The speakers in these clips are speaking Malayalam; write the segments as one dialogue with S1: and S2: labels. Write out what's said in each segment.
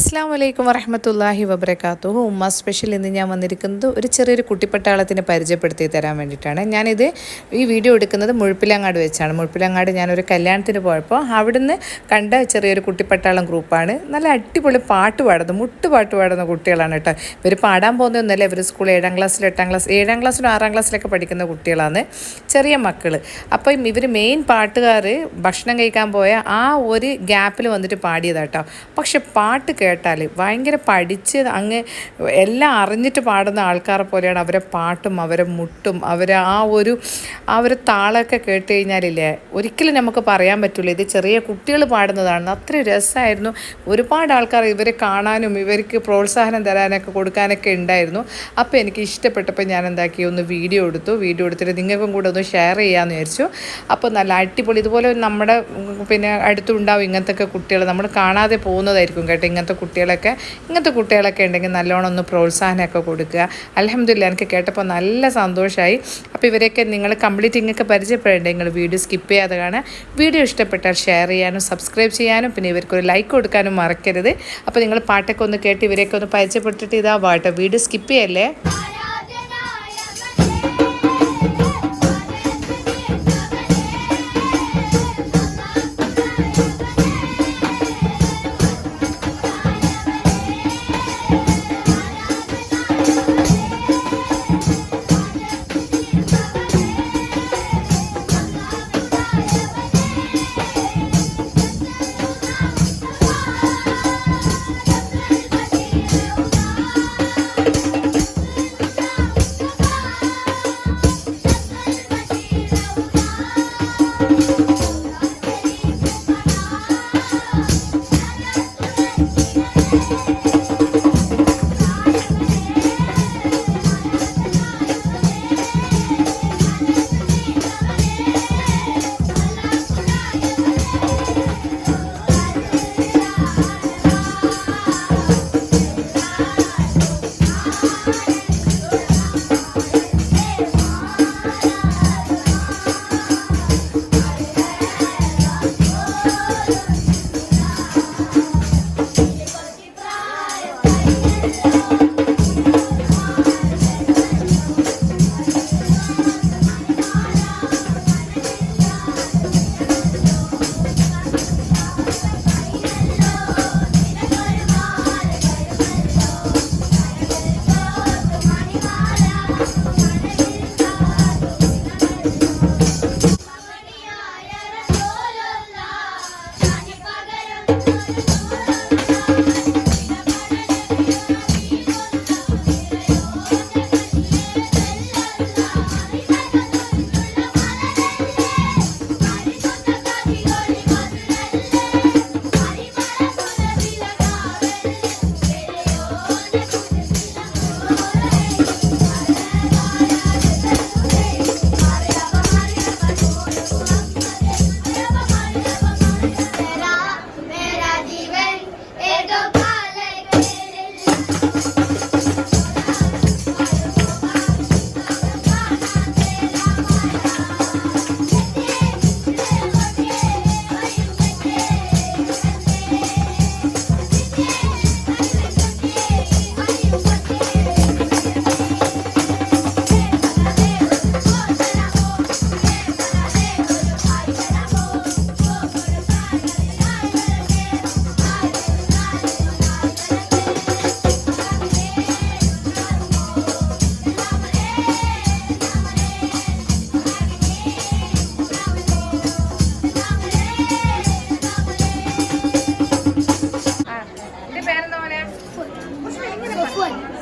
S1: അസ്സാം വലൈക്കും വറഹമത്തല്ലാഹി വബർക്കാത്തു ഉമ്മ സ്പെഷ്യൽ ഇന്ന് ഞാൻ വന്നിരിക്കുന്നത് ഒരു ചെറിയൊരു കുട്ടിപ്പട്ടാളത്തിനെ പരിചയപ്പെടുത്തി തരാൻ വേണ്ടിയിട്ടാണ്. ഞാനിത് ഈ വീഡിയോ എടുക്കുന്നത് മുഴുപ്പിലങ്ങാട് വെച്ചാണ്. മുഴുപ്പിലങ്ങാട് ഞാനൊരു കല്യാണത്തിന് പോയപ്പോൾ അവിടുന്ന് കണ്ട ചെറിയൊരു കുട്ടിപ്പട്ടാളം ഗ്രൂപ്പാണ് നല്ല അടിപൊളി പാട്ട് പാടുന്നത് മുട്ട് പാട്ട് പാടുന്ന കുട്ടികളാണ് കേട്ടോ. ഇവർ പാടാൻ പോകുന്നതൊന്നുമല്ല. ഇവർ സ്കൂൾ ഏഴാം ക്ലാസ്സിൽ എട്ടാം ക്ലാസ് ഏഴാം ക്ലാസ്സിലും ആറാം ക്ലാസ്സിലൊക്കെ പഠിക്കുന്ന കുട്ടികളാണ്. ചെറിയ മക്കൾ അപ്പോൾ ഇവർ മെയിൻ പാട്ടുകാർ ഭക്ഷണം കഴിക്കാൻ പോയ ആ ഒരു ഗ്യാപ്പിൽ വന്നിട്ട് പാടിയതാട്ടോ. പക്ഷെ പാട്ട് കേട്ടാൽ ഭയങ്കര പഠിച്ച് അങ്ങ് എല്ലാം അറിഞ്ഞിട്ട് പാടുന്ന ആൾക്കാരെ പോലെയാണ് അവരെ പാട്ടും അവരെ മുട്ടും അവർ ആ ഒരു ആ ഒരു താളമൊക്കെ കേട്ട് കഴിഞ്ഞാലില്ലേ ഒരിക്കലും നമുക്ക് പറയാൻ പറ്റില്ല ഇത് ചെറിയ കുട്ടികൾ പാടുന്നതാണ് അത്ര രസമായിരുന്നു. ഒരുപാട് ആൾക്കാർ ഇവരെ കാണാനും ഇവർക്ക് പ്രോത്സാഹനം തരാനൊക്കെ കൊടുക്കാനൊക്കെ ഉണ്ടായിരുന്നു. അപ്പോൾ എനിക്ക് ഇഷ്ടപ്പെട്ടപ്പോൾ ഞാൻ എന്താക്കി ഒന്ന് വീഡിയോ എടുത്തു. വീഡിയോ എടുത്തിട്ട് നിങ്ങൾക്കും കൂടെ ഒന്ന് ഷെയർ ചെയ്യാമെന്ന് വിചാരിച്ചു. അപ്പോൾ നല്ല അടിപൊളി. ഇതുപോലെ നമ്മുടെ പിന്നെ അടുത്തുണ്ടാവും ഇങ്ങനത്തെ ഒക്കെ കുട്ടികൾ നമ്മൾ കാണാതെ പോകുന്നതായിരിക്കും കേട്ടോ ഇങ്ങനത്തെ കുട്ടികളൊക്കെ ഇങ്ങനത്തെ കുട്ടികളൊക്കെ ഉണ്ടെങ്കിൽ നല്ലോണം ഒന്ന് പ്രോത്സാഹനമൊക്കെ കൊടുക്കുക. അലഹമില്ല എനിക്ക് കേട്ടപ്പോൾ നല്ല സന്തോഷമായി അപ്പോൾ ഇവരെയൊക്കെ നിങ്ങൾ കംപ്ലീറ്റ് ഇങ്ങൊക്കെ പരിചയപ്പെടേണ്ടത് നിങ്ങൾ വീഡിയോ സ്കിപ്പ് ചെയ്യാതെ കാണുക. വീഡിയോ ഇഷ്ടപ്പെട്ടാൽ ഷെയർ ചെയ്യാനും സബ്സ്ക്രൈബ് ചെയ്യാനും പിന്നെ ഇവർക്കൊരു ലൈക്ക് കൊടുക്കാനും മറക്കരുത്. അപ്പോൾ നിങ്ങൾ പാട്ടൊക്കെ ഒന്ന് കേട്ട് ഇവരെയൊക്കെ ഒന്ന് പരിചയപ്പെട്ടിട്ട് ഇതാ വാട്ടോ വീഡിയോ സ്കിപ്പ് ചെയ്യല്ലേ?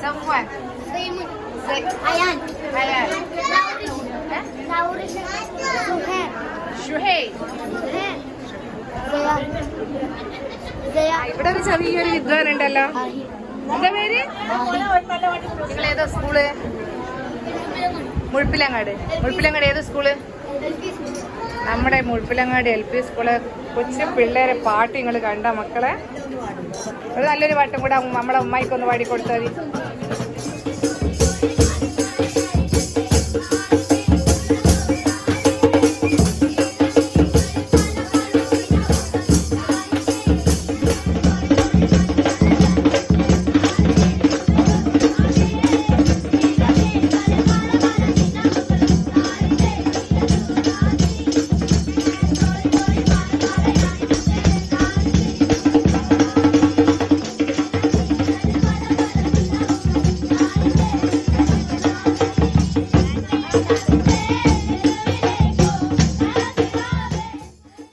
S1: Someone.
S2: Simon. Ayan.
S1: Ayan.
S2: Naurish. Suhail. Suhail.
S1: ഇവിടെ ഒരു ചെറിയ ഒരു വിദ്വാൻ ഉണ്ടല്ലോ എന്താ പേര് നിങ്ങൾ ഏതാ സ്കൂൾ മുഴപ്പിലങ്ങാട് മുഴപ്പിലങ്ങാട് ഏത് സ്കൂൾ നമ്മുടെ മുഴപ്പിലങ്ങാട് എൽ പി സ്കൂൾ കൊച്ചു പിള്ളേരെ പാട്ട് നിങ്ങൾ കണ്ട മക്കളെ ഒരു നല്ലൊരു പാട്ടും കൂടെ നമ്മുടെ ഉമ്മയ്ക്കൊന്ന് പാടി കൊടുത്താൽ മതി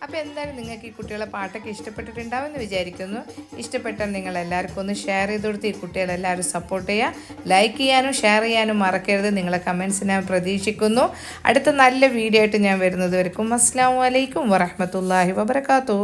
S1: അപ്പോൾ നിങ്ങൾക്ക് ഈ കുട്ടികളെ പാട്ടൊക്കെ ഇഷ്ടപ്പെട്ടിട്ടുണ്ടാവുമെന്ന് വിചാരിക്കുന്നു. ഇഷ്ടപ്പെട്ടാൽ നിങ്ങൾ എല്ലാവർക്കും ഒന്ന് ഷെയർ ചെയ്ത് കൊടുത്ത് ഈ കുട്ടികളെല്ലാവരും സപ്പോർട്ട് ചെയ്യുക. ലൈക്ക് ചെയ്യാനും ഷെയർ ചെയ്യാനും മറക്കരുത്. നിങ്ങളെ കമൻസ് ഞാൻ പ്രതീക്ഷിക്കുന്നു. അടുത്ത നല്ല വീഡിയോ ആയിട്ട് ഞാൻ വരുന്നത് വരയ്ക്കും അസ്സാം വലൈക്കും വറഹമത്തല്ലാഹി വബർക്കാത്തു